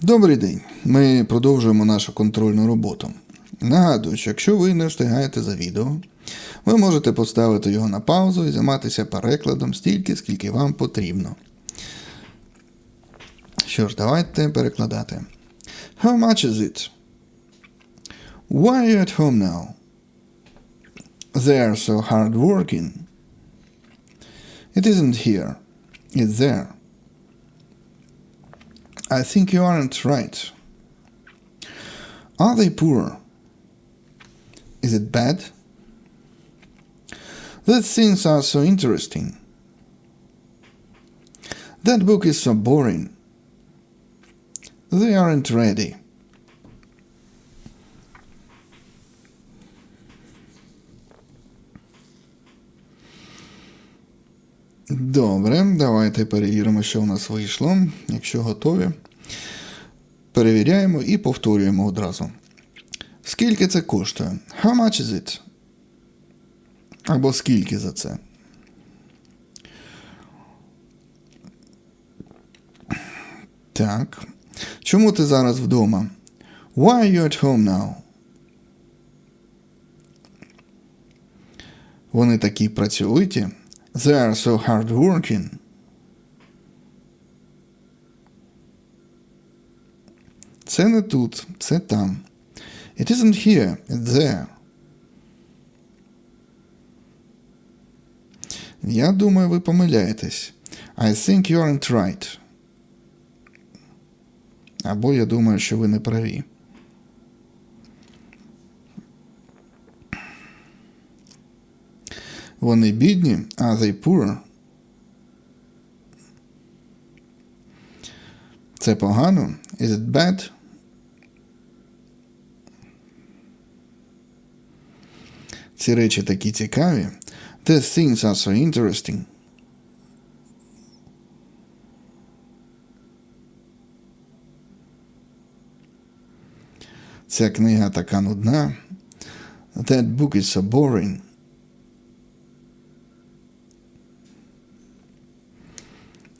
Добрий день. Ми продовжуємо нашу контрольну роботу. Нагадую, що якщо ви не встигаєте за відео, ви можете поставити його на паузу і займатися перекладом стільки, скільки вам потрібно. Що ж, давайте перекладати. How much is it? Why are you at home now? They are so hard working. It isn't here. It's there. I think you aren't right. Are they poor? Is it bad? These things are so interesting. That book is so boring. They aren't ready. Добре, давайте перевіримо, що у нас вийшло. Якщо готові, Перевіряємо і повторюємо одразу. Скільки це коштує? How much is it? Або скільки за це? Так. Чому ти зараз вдома? Why are you at home now? Вони такі працьовиті. They are so hard working. Це не тут, це там. It isn't here, it's there. Я думаю, ви помиляєтесь. I think you aren't right. Або я думаю, що ви не праві. Вони бідні, are they poor? Це погано? Is it bad? Ці речі такі цікаві. These things are so interesting. Ця книга така нудна. That book is so boring.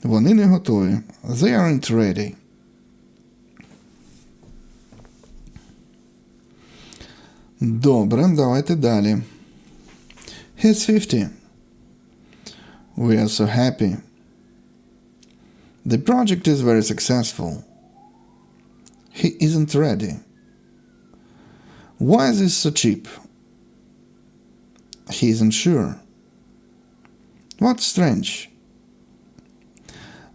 Вони не готові. They aren't ready. Добре, давайте далі. He's 50. We are so happy. The project is very successful. He isn't ready. Why is this so cheap? He isn't sure. What's strange?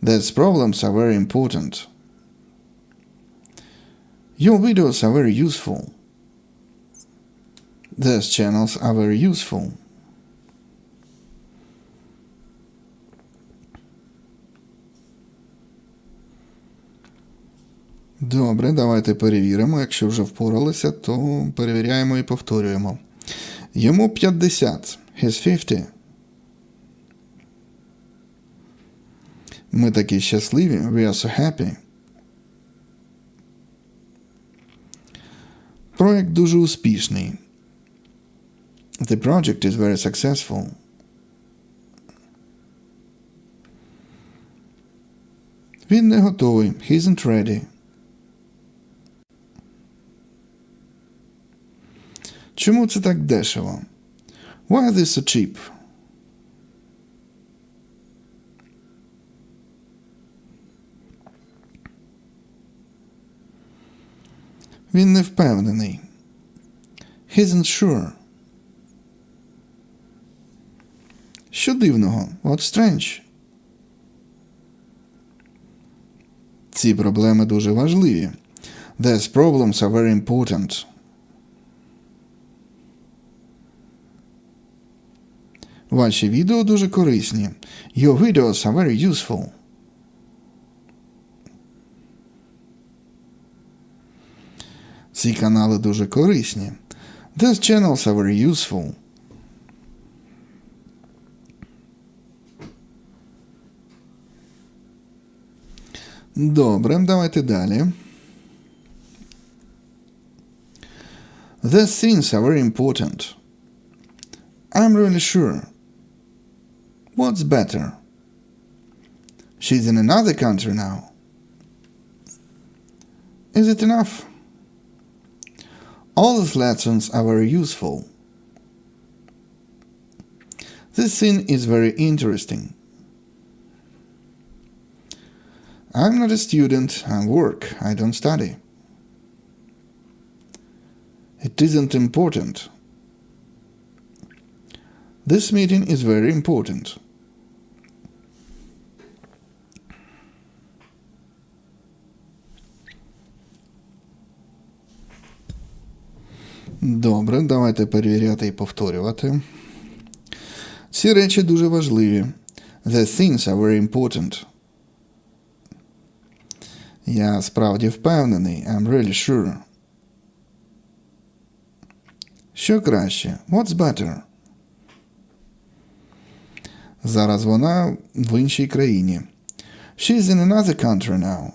These problems are very important. Your videos are very useful. These channels are very useful. Добре, давайте перевіримо. Якщо вже впоралися, то перевіряємо і повторюємо. Йому 50. He's 50. Ми такі щасливі. We are so happy. Проект дуже успішний. The project is very successful. Він не готовий. He isn't ready. Чому це так дешево? Why is this so cheap? Він не впевнений. He isn't sure. Що дивного? What strange? Ці проблеми дуже важливі. These problems are very important. Ваші відео дуже корисні. Your videos are very useful. Ці канали дуже корисні. These channels are very useful. Добре, давайте далі. These things are very important. I'm really sure. What's better? She's in another country now. Is it enough? All these lessons are very useful. This scene is very interesting. I'm not a student, I work, I don't study. It isn't important. This meeting is very important. Добре, давайте перевіряти і повторювати. Ці речі дуже важливі. The things are very important. Я справді впевнений. I'm really sure. Що краще? What's better? Зараз вона в іншій країні. She's in another country now.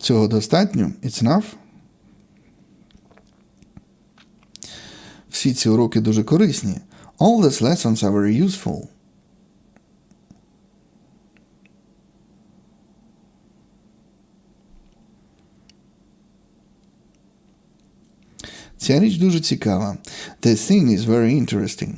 Цього достатньо? It's enough? Всі ці уроки дуже корисні. All these lessons are very useful. Ця річ дуже цікава. The thing is very interesting.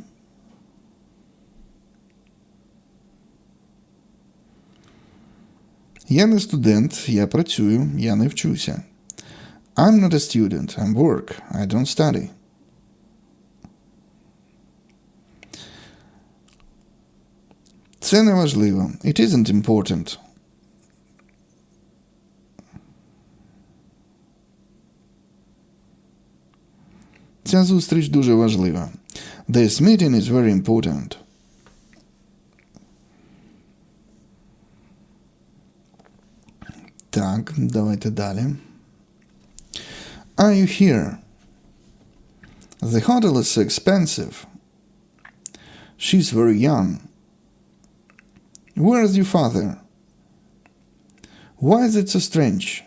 Я не студент, я працюю, я не вчуся. I'm not a student, I'm work, I don't study. Це не важливо. It isn't important. Ця зустріч дуже важлива. This meeting is very important. Так, давайте далі. Are you here? The hotel is so expensive. She's very young. Where is your father? Why is it so strange?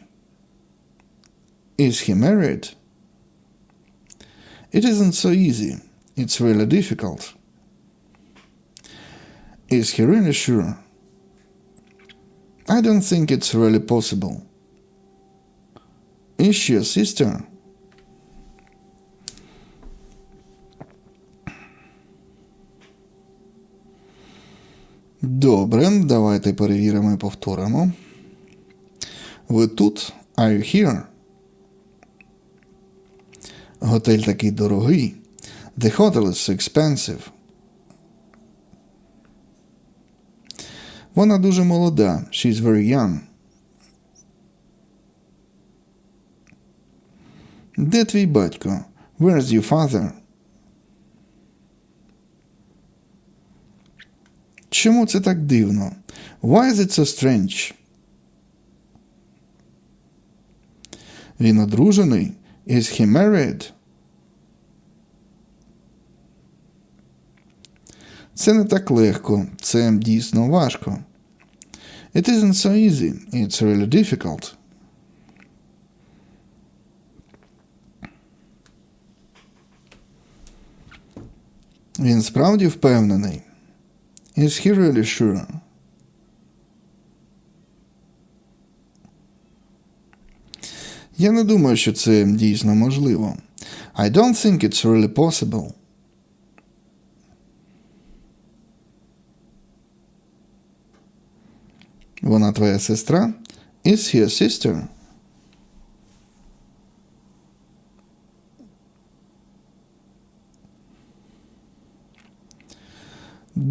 Is he married? It isn't so easy. It's really difficult. Is he really sure? I don't think it's really possible. Is she a sister? Добре, давайте перевіримо і повторимо. Ви тут? Are you here? Готель такий дорогий. The hotel is so expensive. Вона дуже молода. She's very young. Де твій батько? Where's your father? Чому це так дивно? Why is it so strange? Він одружений? Is he married? Це не так легко, це дійсно важко. It isn't so easy, it's really difficult. Він справді впевнений. Is he really sure? Я не думаю, що це дійсно можливо. I don't think it's really possible. Вона твоя сестра? Is he a sister?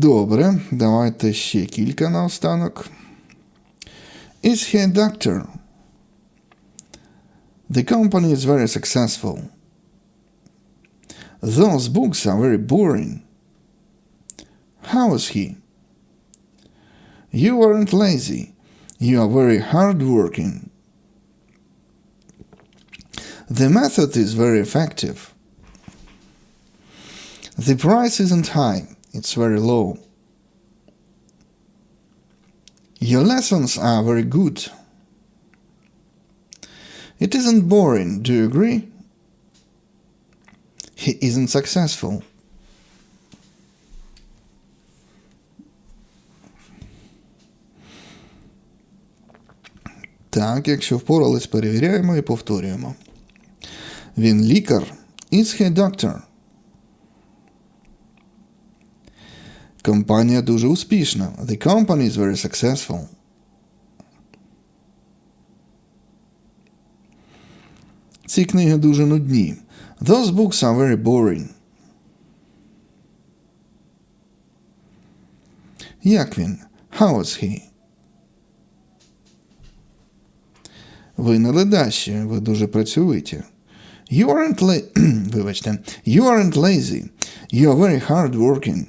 Добре, давайте ще кілька наостанок. Is he a doctor? The company is very successful. Those books are very boring. How is he? You aren't lazy. You are very hardworking. The method is very effective. The price isn't high, it's very low. Your lessons are very good. It isn't boring, do you agree? He isn't successful. Так, якщо впорались, перевіряємо і повторюємо. Він лікар. Is he a doctor? Компанія дуже успішна. The company is very successful. Ці книги дуже нудні. Those books are very boring. Як він? How is he? Ви не ледащі, ви дуже працьовиті. You aren't la- Вибачте. You aren't lazy. You are very hard working.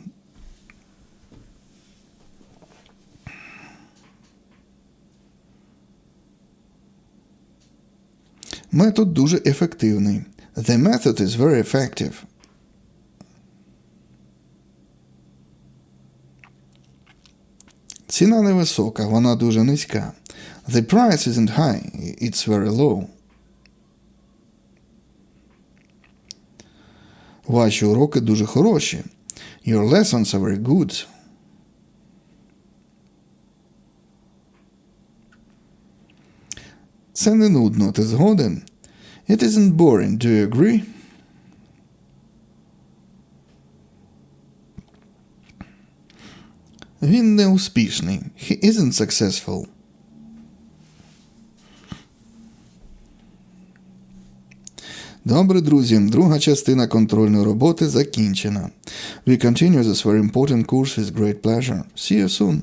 Метод дуже ефективний. The method is very effective. Ціна невисока, вона дуже низька. The price isn't high, it's very low. Ваші уроки дуже хороші. Your lessons are very good. Це не нудно, ти згоден? It isn't boring, do you agree? Він не успішний. He isn't successful. Добре, друзі, друга частина контрольної роботи закінчена. We continue this very important course with great pleasure. See you soon.